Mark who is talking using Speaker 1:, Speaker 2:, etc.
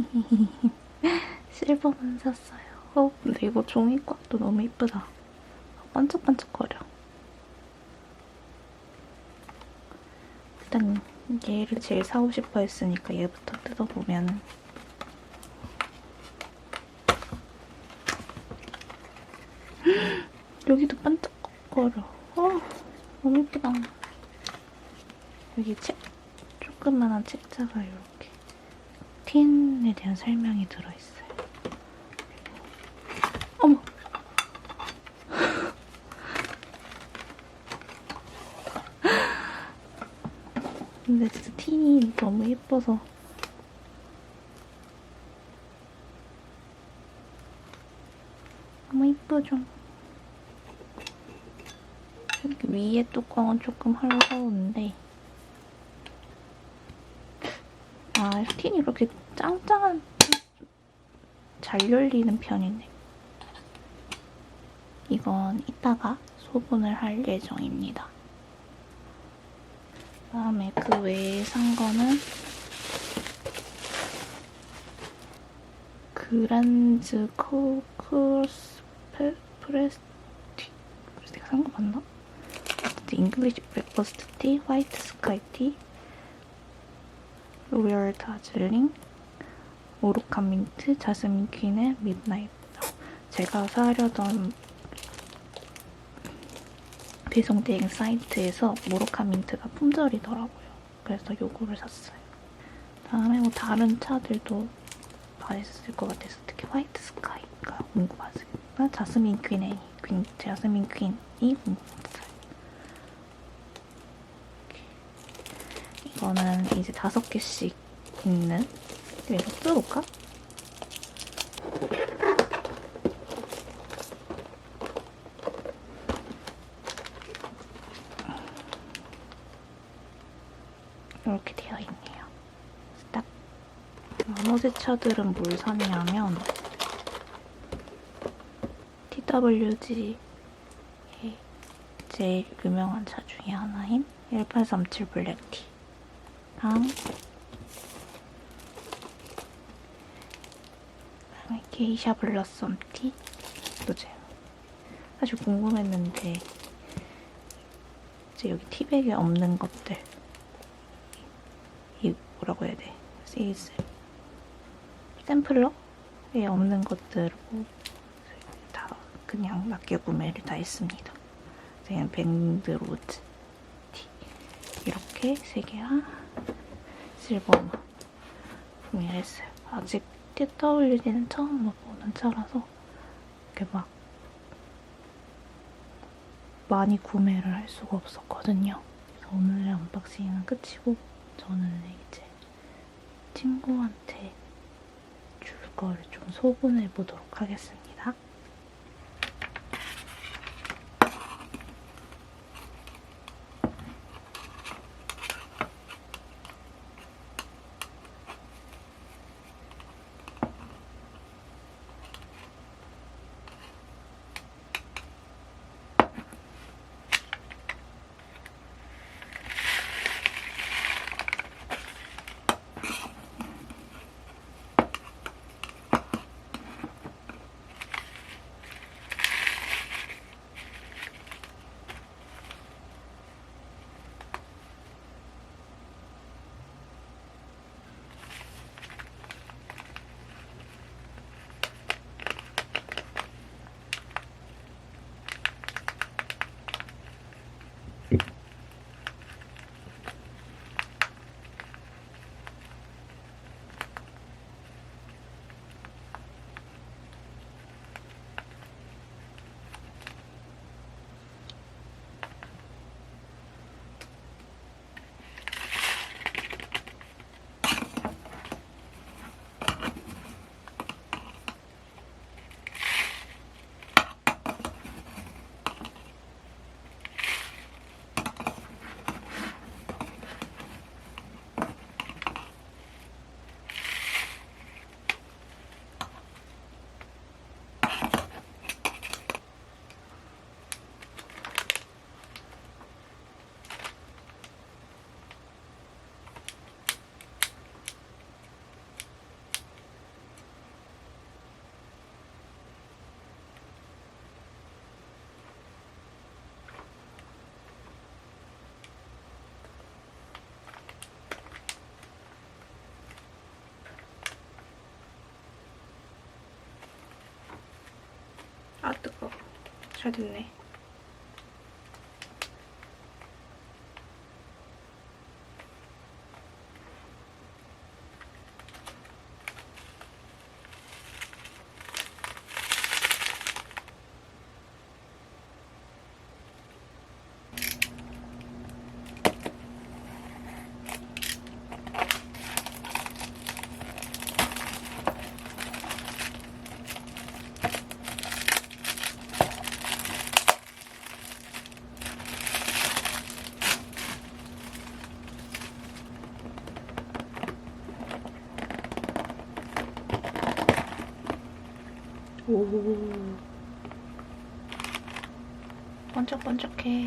Speaker 1: 실버만 샀어요. 어, 근데 이거 종이곽도 너무 이쁘다. 반짝반짝거려. 일단 얘를 제일 사고 싶어 했으니까 얘부터 뜯어보면 여기도 반짝거려. 어, 너무 이쁘다. 여기 책, 조그만한 책자가 이렇게 틴에 대한 설명이 들어있어요. 어머! 근데 진짜 틴이 너무 예뻐서 너무 예쁘죠? 여기 위에 뚜껑은 조금 헐거운데 아, 틴이 이렇게 짱짱한 잘 열리는 편이네. 이건 이따가 소분을 할 예정입니다. 다음에 그 외에 산 거는 그란즈 코크스 프레스티 내가 산거 맞나? 잉글리시 브렉퍼스트 티, 화이트 스카이 티, 로열 다즐링, 모로카 민트, 자스민 퀸의 midnight. 제가 사려던 배송 대행 사이트에서 모로카 민트가 품절이더라고요. 그래서 요거를 샀어요. 다음에 뭐 다른 차들도 맛있을 것 같아서 특히 화이트 스카이가 궁금하세요. 자스민 퀸의 퀸, 자스민 퀸이 궁금했어요. 이거는 이제 다섯 개씩 있는 이거 뜯어볼까? 이렇게 되어 있네요. 딱 나머지 차들은 뭘 샀냐면 TWG의 제일 유명한 차 중에 하나인 1837 블랙티 랑 그다음에 게이샤 블러썸 티 이거죠. 사실 궁금했는데 이제 여기 티백에 없는 것들 이 뭐라고 해야 돼? 세이즈 샘플러에 없는 것들로 다 그냥 낱개 구매를 다 했습니다. 그냥 밴드 로즈 티 이렇게 세 개와 실버만 구매를 했어요. 아직 TWG는 처음 먹어보는 차라서 이렇게 막 많이 구매를 할 수가 없었거든요. 그래서 오늘의 언박싱은 끝이고 저는 이제 친구한테 줄 거를 좀 소분해 보도록 하겠습니다. 잘 됐네. 오. 번쩍번쩍해.